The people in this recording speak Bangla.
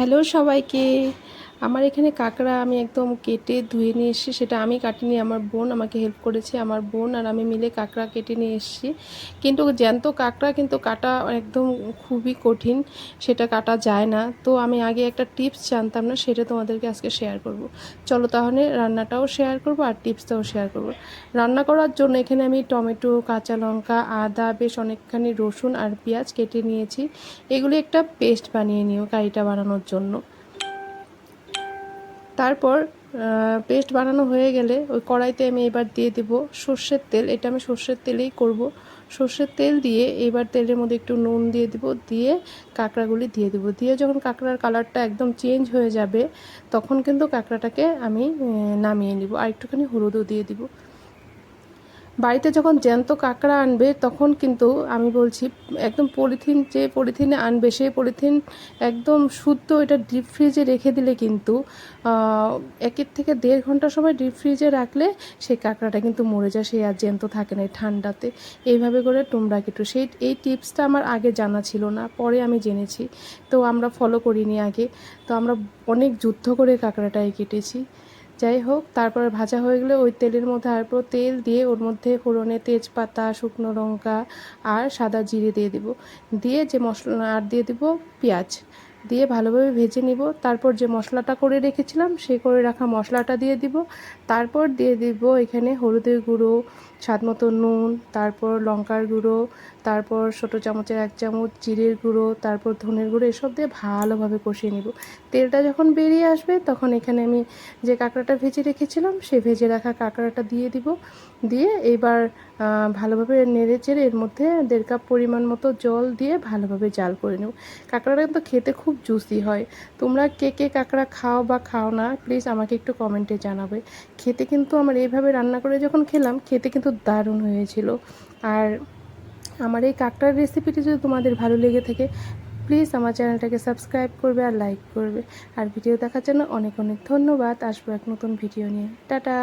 হ্যালো সবাইকে। আমার এখানে কাঁকড়া আমি একদম কেটে ধুয়ে নিয়ে এসেছি, সেটা আমি কাটিনি, আমার বোন আমাকে হেল্প করেছে, আমার বোন আর আমি মিলে কাঁকড়া কেটে নিয়ে এসেছি। কিন্তু জ্যান্ত কাঁকড়া কিন্তু কাটা একদম খুবই কঠিন, সেটা কাটা যায় না। তো আমি আগে একটা টিপস জানতাম না, সেটা তোমাদেরকে আজকে শেয়ার করব। চলো তাহলে রান্নাটাও শেয়ার করব আর টিপসটাও শেয়ার করব। রান্না করার জন্য এখানে আমি টমেটো, কাঁচা লঙ্কা, আদা, বেশ অনেকখানি রসুন আর পেঁয়াজ কেটে নিয়েছি। এগুলি একটা পেস্ট বানিয়ে নিও কারিটা বানানোর জন্য। তারপর পেস্ট বানানো হয়ে গেলে ওই কড়াইতে আমি এবার দিয়ে দেব সর্ষের তেল। এটা আমি সর্ষের তেলেই করব। সর্ষের তেল দিয়ে এবার তেলের মধ্যে একটু নুন দিয়ে দিব, দিয়ে কাঁকড়াগুলি দিয়ে দেবো। দিয়ে যখন কাঁকড়ার কালারটা একদম চেঞ্জ হয়ে যাবে, তখন কিন্তু কাঁকড়াটাকে আমি নামিয়ে নিব। আর একটুখানি হলুদও দিয়ে দিব। বাড়িতে যখন জ্যান্ত কাঁকড়া আনবে, তখন কিন্তু আমি বলছি, একদম পলিথিন যে পলিথিনে আনবে সেই পলিথিন একদম শুদ্ধ এটা ডিপ ফ্রিজে রেখে দিলে কিন্তু একের থেকে দেড় ঘণ্টা সময় ডিপ ফ্রিজে রাখলে সেই কাঁকড়াটা কিন্তু মরে যায় সেই আর জ্যান্ত থাকে না ঠান্ডাতে। এইভাবে করে তোমরা কেটো সেই, এই টিপসটা আমার আগে জানা ছিল না, পরে আমি জেনেছি। তো আমরা ফলো করিনি আগে। তো আমরা অনেক যুদ্ধ করে কাঁকড়াটাই কেটেছি। যাই হোক, তারপর ভাজা হয়ে গেলে ওই তেলের মধ্যে আরপর তেল দিয়ে ওর মধ্যে ফোড়নে তেজপাতা, শুকনো লঙ্কা আর সাদা জিরে দিয়ে দিব। দিয়ে যে মশলা, আর দিয়ে দিব পেঁয়াজ। দিয়ে ভালোভাবে ভেজে নিব। তারপর যে মশলাটা করে রেখেছিলাম, সে করে রাখা মশলাটা দিয়ে দিব। তারপর দিয়ে দিব এখানে হলুদের গুঁড়ো স্বাদ মতো নুন, তারপর লঙ্কার গুঁড়ো, তারপর ছোটো চামচের এক চামচ জিরের গুঁড়ো, তারপর ধনের গুঁড়ো, এসব দিয়ে ভালোভাবে কষিয়ে নিব। তেলটা যখন বেরিয়ে আসবে, তখন এখানে আমি যে কাঁকড়াটা ভেজে রেখেছিলাম, সে ভেজে রাখা কাঁকড়াটা দিয়ে দিব। দিয়ে এবার ভালোভাবে নেড়ে চেড়ে এর মধ্যে দেড় কাপ পরিমাণ মতো জল দিয়ে ভালোভাবে জাল করে নেব। কাঁকড়াটা কিন্তু খেতে খুব জুসি হয়। তোমরা কে কে কাঁকড়া খাও বা খাও না, প্লিজ আমাকে একটু কমেন্টে জানাবে। খেতে কিন্তু আমার এইভাবে রান্না করে যখন খেলাম, খেতে কিন্তু দারুণ হয়েছিল। আর আমার এই কাকটার রেসিপিটি যদি তোমাদের ভালো লেগে থাকে প্লিজ আমার চ্যানেলটাকে সাবস্ক্রাইব করবে আর লাইক করবে। আর ভিডিও দেখার জন্য অনেক অনেক ধন্যবাদ। আসব এক নতুন ভিডিও নিয়ে। টাটা!